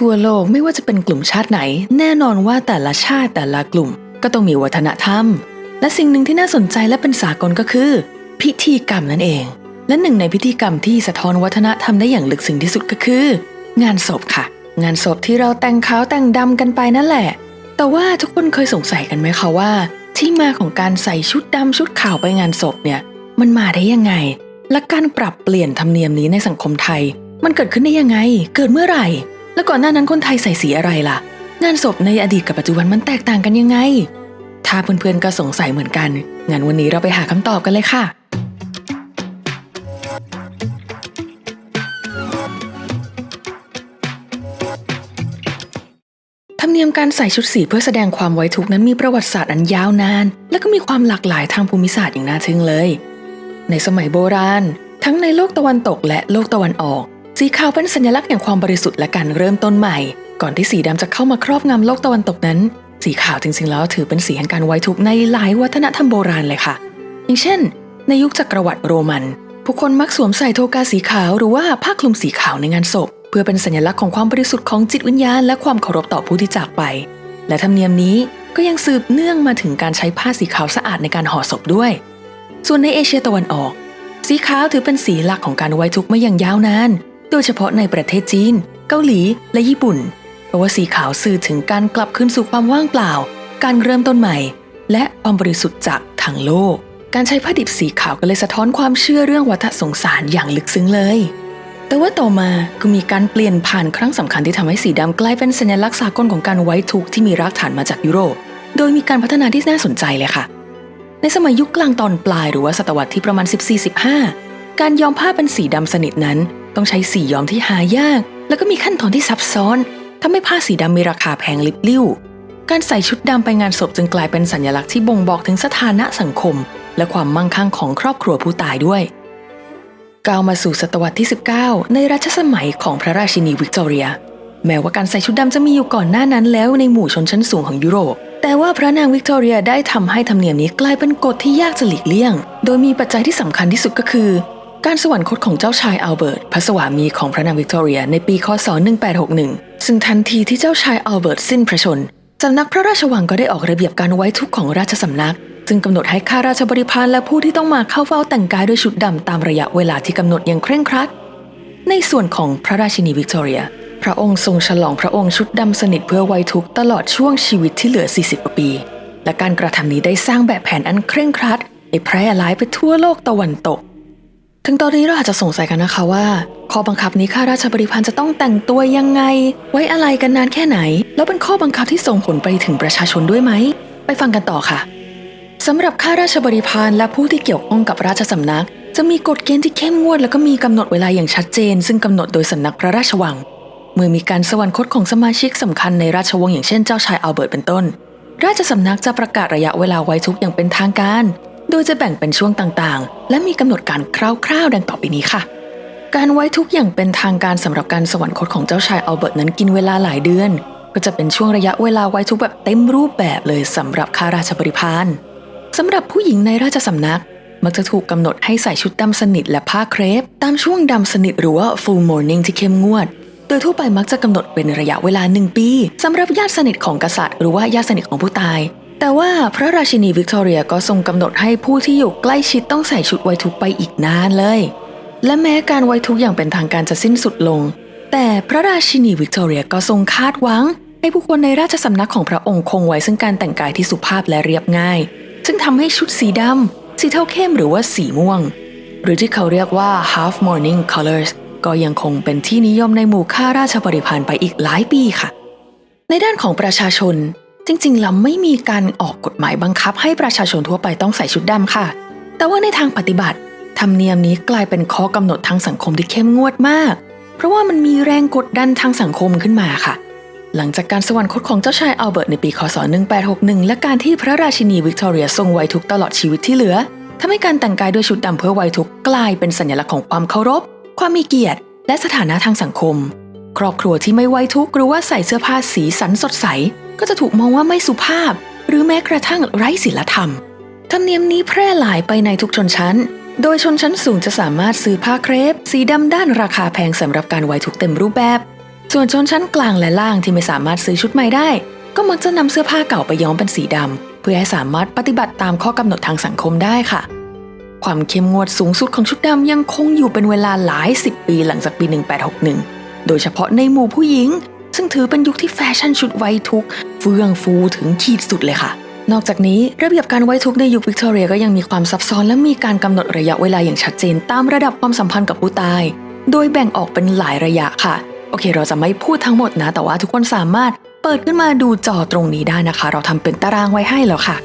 ทั่วโลกไม่ว่าจะเป็นกลุ่มชาติไหน แน่นอนว่าแต่ละชาติแต่ละกลุ่ม ก็ต้องมีวัฒนธรรม และสิ่งหนึ่งที่น่าสนใจและเป็นสากลก็คือ พิธีกรรมนั่นเอง และหนึ่งในพิธีกรรมที่สะท้อนวัฒนธรรมได้อย่างลึกซึ้งที่สุดก็คือ งานศพค่ะ งานศพที่เราแต่งขาวแต่งดำกันไปนั่นแหละ แต่ว่าทุกคนเคยสงสัยกันไหมคะว่า ที่มาของการใส่ชุดดำชุดขาวไปงานศพเนี่ยมันมาได้ยังไง และการปรับเปลี่ยนธรรมเนียมนี้ในสังคมไทย มันเกิดขึ้นได้ยังไง เกิดเมื่อไหร่ แล้วก่อนหน้านั้นคนไทยใส่สีอะไรล่ะ งานศพในอดีตกับปัจจุบันมันแตกต่างกันยังไง ถ้าเพื่อนๆก็สงสัยเหมือนกัน งั้นวันนี้เราไปหาคำตอบกันเลยค่ะ ธรรมเนียมการใส่ชุดสีเพื่อแสดงความไว้ทุกข์นั้นมีประวัติศาสตร์อันยาวนาน และก็มีความหลากหลายทางภูมิศาสตร์อย่างน่าทึ่งเลย ในสมัยโบราณ ทั้งในโลกตะวันตกและโลกตะวันออก สีขาวเป็นสัญลักษณ์แห่งความบริสุทธิ์และการเริ่มต้นใหม่ ก่อนที่สีดำจะเข้ามาครอบงำโลกตะวันตกนั้น สีขาวจริงๆ แล้วถือเป็นสีแห่งการไว้ทุกข์ในหลายวัฒนธรรมโบราณเลยค่ะ อย่างเช่น ในยุคจักรวรรดิโรมัน ผู้คนมักสวมใส่โทกาสีขาวหรือว่าผ้าคลุมสีขาวในงานศพ เพื่อเป็นสัญลักษณ์ของความบริสุทธิ์ของจิตวิญญาณและความเคารพต่อผู้ที่จากไป และธรรมเนียมนี้ก็ยังสืบเนื่องมาถึงการใช้ผ้าสีขาวสะอาดในการห่อศพด้วย ส่วนในเอเชียตะวันออก สีขาวถือเป็นสีหลักของการไว้ทุกข์มาอย่างยาวนาน โดยเฉพาะในประเทศจีน เกาหลีและญี่ปุ่น เพราะว่าสีขาวสื่อถึงการกลับคืนสู่ความว่างเปล่า การเริ่มต้นใหม่ และความบริสุทธิ์จากทางโลก การใช้ผ้าดิบสีขาวก็เลยสะท้อนความเชื่อเรื่องวัฏสงสารอย่างลึกซึ้งเลย แต่ว่าต่อมาก็มีการเปลี่ยนผ่านครั้งสำคัญที่ทำให้สีดำกลายเป็นสัญลักษณ์สากลของการไว้ทุกข์ที่มีรากฐานมาจากยุโรป โดยมีการพัฒนาที่น่าสนใจเลยค่ะ ในสมัยยุคกลางตอนปลายหรือว่าศตวรรษที่ประมาณ 14-15การย้อมผ้าเป็นสีดำสนิทนั้น ต้องใช้สีย้อมที่หายาก แล้วก็มีขั้นตอนที่ซับซ้อนทำให้ผ้าสีดำมีราคาแพงลิบลิ่ว การใส่ชุดดำไปงานศพจึงกลายเป็นสัญลักษณ์ที่บ่งบอกถึงสถานะสังคม และความมั่งคั่งของครอบครัวผู้ตายด้วยก้าวมาสู่ศตวรรษที่ 19 ในรัชสมัยของพระราชินีวิกตอเรีย แม้ว่าการใส่ชุดดำจะมีอยู่ก่อนหน้านั้นแล้วในหมู่ชนชั้นสูงของยุโรป แต่ว่าพระนางวิกตอเรียได้ทำให้ธรรมเนียมนี้กลายเป็นกฎที่ยากจะหลีกเลี่ยง โดยมีปัจจัยที่สำคัญที่สุดก็คือ การสวรรคตของเจ้าชายอัลเบิร์ตพระสวามีของพระนางวิกตอเรียในปีคศ 1861 ซึ่งทันทีที่เจ้าชายอัลเบิร์ตสิ้นพระชนสำนักพระราชวังก็ได้ออกระเบียบการไว้ทุกข์ของราชสำนัก ซึ่งกำหนดให้ข้าราชบริพารและผู้ที่ต้องมาเข้าเฝ้าแต่งกายด้วยชุดดำตามระยะเวลาที่กำหนดอย่างเคร่งครัด ในส่วนของพระราชินีวิกตอเรีย พระองค์ทรงฉลองพระองค์ชุดดำสนิทเพื่อไว้ทุกข์ตลอดช่วงชีวิตที่เหลือ 40กว่าปี และการกระทำนี้ได้สร้างแบบแผนอันเคร่งครัดให้แพร่หลายไปทั่วโลกตะวันตก ถึงตอนนี้เราอาจจะสงสัยกันนะคะว่าข้อบังคับนี้ข้าราชบริพารจะต้องแต่งตัวยังไง ไว้อะไรกันนานแค่ไหน แล้วเป็นข้อบังคับที่ส่งผลไปถึงประชาชนด้วยไหม ไปฟังกันต่อค่ะสำหรับข้าราชบริพารและผู้ที่เกี่ยวข้องกับราชสำนัก จะมีกฎเกณฑ์ที่เข้มงวด แล้วก็มีกำหนดเวลาอย่างชัดเจน ซึ่งกำหนดโดยสำนักพระราชวัง เมื่อมีการสวรรคตของสมาชิกสำคัญในราชวงศ์อย่างเช่นเจ้าชายอัลเบิร์ตเป็นต้น ราชสำนักจะประกาศระยะเวลาไว้ทุกอย่างเป็นทางการ โดยจะแบ่งเป็นช่วงต่างๆ และมีกำหนดการคร่าวๆ ดังต่อไปนี้ค่ะ การไว้ทุกอย่างเป็นทางการสำหรับการสวรรคตของเจ้าชายอัลเบิร์ตนั้นกินเวลาหลายเดือน ก็จะเป็นช่วงระยะเวลาไว้ทุกแบบเต็มรูปแบบเลยสำหรับข้าราชบริพารสำหรับผู้หญิงในราชสำนัก มักจะถูกกำหนดให้ใส่ชุดดำสนิทและผ้าเครป ตามช่วงดำสนิทหรือว่า full morning ที่เข้มงวด โดยทั่วไปมักจะกำหนดเป็นระยะเวลาหนึ่งปีสำหรับญาติสนิทของกษัตริย์ หรือว่าญาติสนิทของผู้ตาย แต่ว่าพระราชินีวิกตอเรียก็ทรงกำหนดให้ผู้ที่อยู่ใกล้ชิดต้องใส่ชุดไวทุกไปอีกนานเลย และแม้การไวทุกอย่างเป็นทางการจะสิ้นสุดลง แต่พระราชินีวิกตอเรียก็ทรงคาดหวัง ให้ผู้คนในราชสำนักของพระองค์คงไว้ซึ่งการแต่งกายที่สุภาพและเรียบง่าย ซึ่งทำให้ชุดสีดำสีเทาเข้มหรือว่าสีม่วง หรือที่เขาเรียกว่า half morning colors ก็ยังคงเป็นที่นิยมในหมู่ข้าราชบริพารไปอีกหลายปีค่ะ ในด้านของประชาชน จริงๆแล้วไม่มีการออกกฎหมายบังคับให้ประชาชนทั่วไปต้องใส่ชุดดำค่ะ แต่ว่าในทางปฏิบัติ ธรรมเนียมนี้กลายเป็นข้อกำหนดทางสังคมที่เข้มงวดมาก เพราะว่ามันมีแรงกดดันทางสังคมขึ้นมาค่ะ หลังจากการสวรรคตของเจ้าชายอัลเบิร์ตในปีคศ 1861 และการที่พระราชินีวิกตอเรียทรงไว้ทุกตลอดชีวิตที่เหลือทำให้การแต่งกายด้วยชุดดำเพื่อไว้ทุกกลายเป็นสัญลักษณ์ของความเคารพ ความมีเกียรติ และสถานะทางสังคม ครอบครัวที่ไม่ไว้ทุกหรือว่าใส่เสื้อผ้าสีสันสดใส ก็จะถูกมองว่าไม่สุภาพ หรือแม้กระทั่งไร้ศีลธรรม ธรรมเนียมนี้แพร่หลายไปในทุกชนชั้น โดยชนชั้นสูงจะสามารถซื้อผ้าเครป สีดำด้านราคาแพงสำหรับการไว้ทุกเต็มรูปแบบ ส่วนชนชั้นกลางและล่างที่ไม่สามารถซื้อชุดใหม่ได้ ก็มักจะนำเสื้อผ้าเก่าไปย้อมเป็นสีดำเพื่อให้สามารถปฏิบัติตามข้อกำหนดทางสังคมได้ค่ะความเข้มงวดสูงสุดของชุดดำยังคงอยู่เป็นเวลาหลายสิบปีหลังจากปี 1861 โดยเฉพาะในหมู่ผู้หญิง ซึ่งถือเป็นยุคที่แฟชั่นชุดไว้ทุกเฟื่องฟูถึงขีดสุดเลยค่ะ นอกจากนี้ระเบียบการไว้ทุกในยุควิกตอเรียก็ยังมีความซับซ้อนและมีการกำหนดระยะเวลาอย่างชัดเจน ตามระดับความสัมพันธ์กับผู้ตาย โดยแบ่งออกเป็นหลายระยะค่ะ โอเค เราจะไม่พูดทั้งหมดนะ แต่ว่าทุกคนสามารถเปิดขึ้นมาดูจอตรงนี้ได้นะคะ เราทำเป็นตารางไว้ให้แล้วค่ะ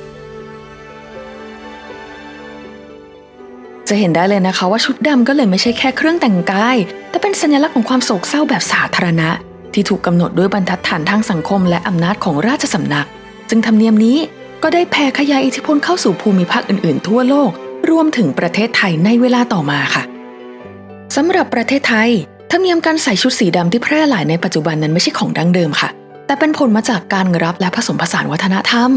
จะเห็นได้เลยนะคะว่าชุดดำก็เลยไม่ใช่แค่เครื่องแต่งกาย แต่เป็นสัญลักษณ์ของความโศกเศร้าแบบสาธารณะ ที่ถูกกำหนดด้วยบรรทัดฐานทางสังคมและอำนาจของราชสำนัก ซึ่งธรรมเนียมนี้ก็ได้แผ่ขยายอิทธิพลเข้าสู่ภูมิภาคอื่นๆ ทั่วโลก รวมถึงประเทศไทยในเวลาต่อมาค่ะสำหรับประเทศไทย ธรรมเนียมการใส่ชุดสีดำที่แพร่หลายในปัจจุบันนั้นไม่ใช่ของดั้งเดิมค่ะ แต่เป็นผลมาจากการรับและผสมผสานวัฒนธรรม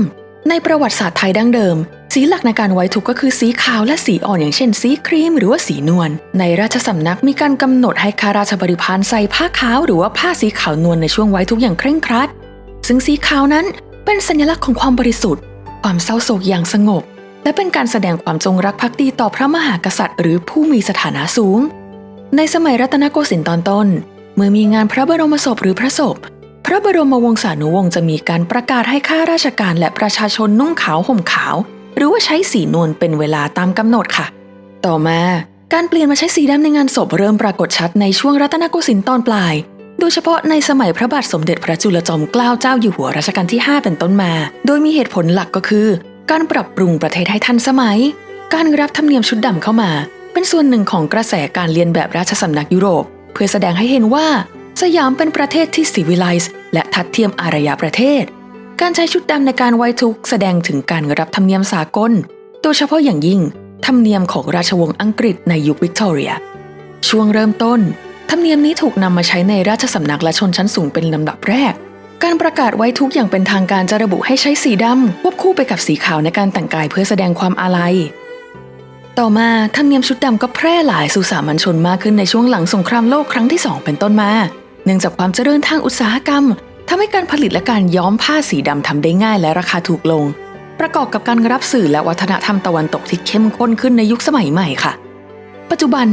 ในประวัติศาสตร์ไทยดั้งเดิม สีหลักในการไว้ทุกก็คือสีขาวและสีอ่อนอย่างเช่นสีครีมหรือว่าสีนวล ในราชสำนักมีการกำหนดให้ข้าราชบริพารใส่ผ้าขาวหรือว่าผ้าสีขาวนวลในช่วงไว้ทุกอย่างเคร่งครัด ซึ่งสีขาวนั้นเป็นสัญลักษณ์ของความบริสุทธิ์ ความเศร้าโศกอย่างสงบ และเป็นการแสดงความจงรักภักดีต่อพระมหากษัตริย์ หรือผู้มีสถานะสูง ในสมัยรัตนโกสินทร์ตอนต้น เมื่อมีงานพระบรมศพหรือพระศพ พระบรมวงศานุวงศ์จะมีการประกาศให้ข้าราชการและประชาชนนุ่งขาวห่มขาว หรือว่าใช้สีนวลเป็นเวลาตามกำหนดค่ะ ต่อมาการเปลี่ยนมาใช้สีดำในงานศพเริ่มปรากฏชัดในช่วงรัตนโกสินทร์ตอนปลาย โดยเฉพาะในสมัยพระบาทสมเด็จพระจุลจอมเกล้าเจ้าอยู่หัวรัชกาลที่ 5 เป็นต้นมา โดยมีเหตุผลหลักก็คือ การปรับปรุงประเทศให้ทันสมัย การรับธรรมเนียมชุดดำเข้ามา เป็นส่วนหนึ่งของกระแสการเรียนแบบราชสำนักยุโรป เพื่อแสดงให้เห็นว่า สยามเป็นประเทศที่สิวิไลซ์และทัดเทียมอารยประเทศ การใช้ชุดดำในการไว้ทุกแสดงถึงการรับธรรมเนียมสากล โดยเฉพาะอย่างยิ่ง ธรรมเนียมของราชวงศ์อังกฤษในยุควิกตอเรีย ช่วงเริ่มต้น ธรรมเนียมนี้ถูกนำมาใช้ในราชสำนักและชนชั้นสูงเป็นลำดับแรก การประกาศไว้ทุกอย่างเป็นทางการจะระบุให้ใช้สีดำควบคู่ไปกับสีขาวในการแต่งกายเพื่อแสดงความอาลัยต่อมาธรรมเนียมชุดดำก็แพร่หลายสู่สามัญชนมากขึ้นในช่วงหลังสงครามโลกครั้งที่2เป็นต้นมา นื่องจากความเจริญทางอุตสาหกรรมทำให้การผลิตและการย้อมผ้าสีดำทำได้ง่ายและราคาถูกลง ประกอบกับการรับสื่อและวัฒนธรรมตะวันตกที่เข้มข้นขึ้นในยุคสมัยใหม่ค่ะ ปัจจุบัน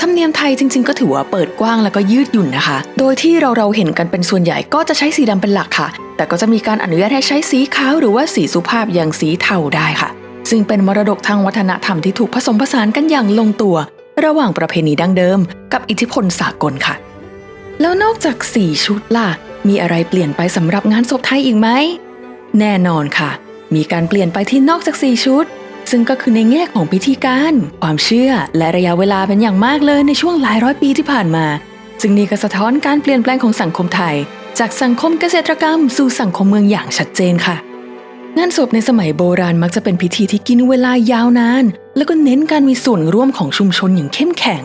ธรรมเนียมไทยจริง ๆ ก็ถือว่าเปิดกว้างแล้วก็ยืดหยุ่นนะคะ โดยที่เราเราเห็นกันเป็นส่วนใหญ่ก็จะใช้สีดำเป็นหลักค่ะ แต่ก็จะมีการอนุญาตให้ใช้สีขาวหรือว่าสีสุภาพอย่างสีเทาได้ค่ะ ซึ่งเป็นมรดกทางวัฒนธรรมที่ถูกผสมผสานกันอย่างลงตัว ระหว่างประเพณีดั้งเดิม กับอิทธิพลสากลค่ะ แล้วนอกจากสี่ชุดล่ะ มีอะไรเปลี่ยนไปสำหรับงานศพไทยอีกไหม แน่นอนค่ะ มีการเปลี่ยนไปที่นอกจากสี่ชุด ซึ่งก็คือในแง่ของพิธีการ ความเชื่อ และระยะเวลาเป็นอย่างมากเลยในช่วงหลายร้อยปีที่ผ่านมา ซึ่งนี่ก็สะท้อนการเปลี่ยนแปลงของสังคมไทย จากสังคมเกษตรกรรม สู่สังคมเมืองอย่างชัดเจนค่ะงานศพในสมัยโบราณมักจะเป็นพิธีที่กินเวลายาวนาน แล้วก็เน้นการมีส่วนร่วมของชุมชนอย่างเข้มแข็ง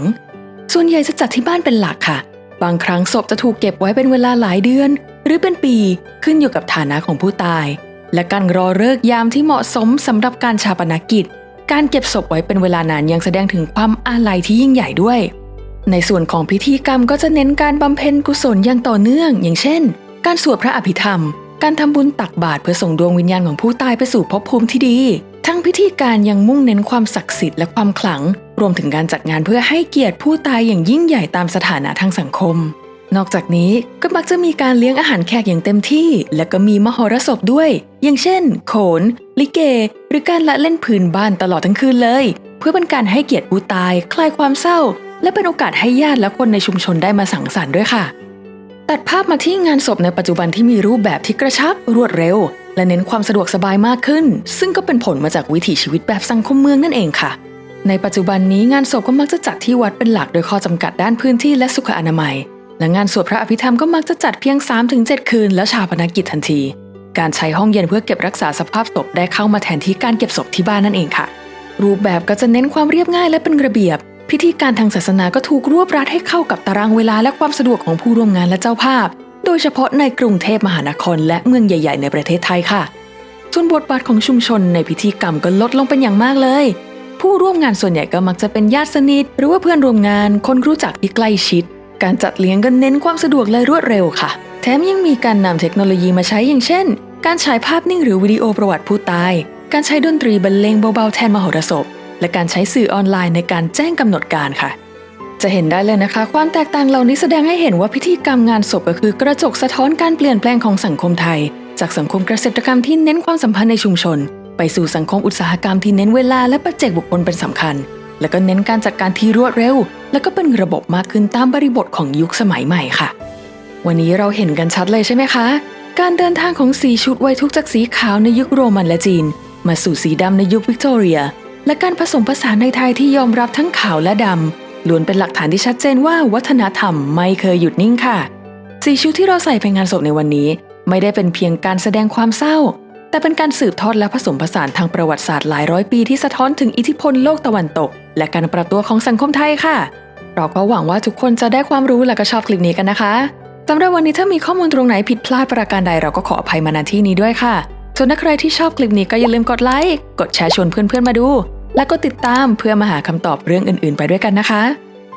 ส่วนใหญ่จะจัดที่บ้านเป็นหลักค่ะ บางครั้งศพจะถูกเก็บไว้เป็นเวลาหลายเดือน หรือเป็นปีขึ้นอยู่กับฐานะของผู้ตาย และการรอเลิกยามที่เหมาะสมสำหรับการชาปนกิจ การเก็บศพไว้เป็นเวลานานยังแสดงถึงความอาลัยที่ยิ่งใหญ่ด้วย ในส่วนของพิธีกรรมก็จะเน้นการบำเพ็ญกุศลอย่างต่อเนื่อง อย่างเช่น การสวดพระอภิธรรม การทำบุญตักบาตรเพื่อส่งดวงวิญญาณของผู้ตายไปสู่ภพภูมิที่ดี ทั้งพิธีการยังมุ่งเน้นความศักดิ์สิทธิ์และความขลัง รวมถึงการจัดงานเพื่อให้เกียรติผู้ตายอย่างยิ่งใหญ่ตามสถานะทางสังคม นอกจากนี้ก็มักจะมีการเลี้ยงอาหารแขกอย่างเต็มที่ และก็มีมหรสพด้วย อย่างเช่น โขน ลิเก หรือการละเล่นพื้นบ้านตลอดทั้งคืนเลย เพื่อเป็นการให้เกียรติผู้ตาย คลายความเศร้า และเป็นโอกาสให้ญาติและคนในชุมชนได้มาสังสรรค์ด้วยค่ะ ตัดภาพมาที่งานศพในปัจจุบันที่มีรูปแบบที่กระชับรวดเร็ว และเน้นความสะดวกสบายมากขึ้น ซึ่งก็เป็นผลมาจากวิถีชีวิตแบบสังคมเมืองนั่นเองค่ะ ในปัจจุบันนี้งานศพก็มักจะจัดที่วัดเป็นหลักโดยข้อจำกัดด้านพื้นที่และสุขอนามัย และงานสวดพระอภิธรรมก็มักจะจัดเพียง 3-7 คืน แล้วชาปนกิจทันที การใช้ห้องเย็นเพื่อเก็บรักษาสภาพศพได้เข้ามาแทนที่การเก็บศพที่บ้านนั่นเองค่ะ รูปแบบก็จะเน้นความเรียบง่ายและเป็นระเบียบ พิธีการทางศาสนาก็ถูกรวบรัดให้เข้ากับตารางเวลาและความสะดวกของผู้ร่วมงานและเจ้าภาพ โดยเฉพาะในกรุงเทพมหานคร และเมืองใหญ่ ๆ ในประเทศไทยค่ะส่วนบทบาทของชุมชนในพิธีกรรมก็ลดลงเป็นอย่างมากเลย ผู้ร่วมงานส่วนใหญ่ก็มักจะเป็นญาติสนิท หรือว่าเพื่อนร่วมงานคนรู้จักที่ใกล้ชิด การจัดเลี้ยงก็เน้นความสะดวกและรวดเร็วค่ะ แถมยังมีการนำเทคโนโลยีมาใช้อย่างเช่น การฉายภาพนิ่งหรือวิดีโอประวัติผู้ตาย การใช้ดนตรีบรรเลงเบาๆแทนมโหรสพ และการใช้สื่อออนไลน์ในการแจ้งกำหนดการค่ะ จะเห็นได้เลยนะคะ ความแตกต่างเหล่านี้แสดงให้เห็นว่าพิธีกรรมงานศพก็คือกระจกสะท้อนการเปลี่ยนแปลงของสังคมไทย จากสังคมเกษตรกรรมที่เน้นความสัมพันธ์ในชุมชน ไปสู่สังคมอุตสาหกรรมที่เน้นเวลาและปัจเจกบุคคลเป็นสำคัญ และก็เน้นการจัดการที่รวดเร็ว และก็เป็นระบบมากขึ้นตามบริบทของยุคสมัยใหม่ค่ะ วันนี้เราเห็นกันชัดเลยใช่ไหมคะ การเดินทางของสีชุดไวทุกจากสีขาวในยุคโรมันและจีน มาสู่สีดำในยุควิกตอเรีย และการผสมผสานในไทยที่ยอมรับทั้งขาวและดำล้วนเป็นหลักฐานที่ชัดเจนว่าวัฒนธรรมไม่เคยหยุดนิ่งค่ะ สีชุดที่เราใส่ไปงานศพในวันนี้ ไม่ได้เป็นเพียงการแสดงความเศร้า แต่เป็นการสืบทอดและผสมผสานทางประวัติศาสตร์หลายร้อยปีที่สะท้อนถึงอิทธิพลโลกตะวันตก และการปรับตัวของสังคมไทยค่ะ เราก็หวังว่าทุกคนจะได้ความรู้และก็ชอบคลิปนี้กันนะคะสำหรับวันนี้ถ้ามีข้อมูลตรงไหนผิดพลาดประการใดเราก็ขออภัยมาณที่นี้ด้วยค่ะ ส่วนถ้าใครที่ชอบคลิปนี้ก็อย่าลืมกดไลค์ กดแชร์ชวนเพื่อนๆมาดู และก็ติดตามเพื่อมาหาคำตอบเรื่องอื่น ๆ ไปด้วยกันนะคะ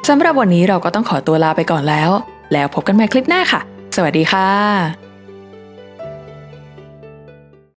สำหรับวันนี้เราก็ต้องขอตัวลาไปก่อนแล้ว แล้วพบกันใหม่คลิปหน้าค่ะ สวัสดีค่ะ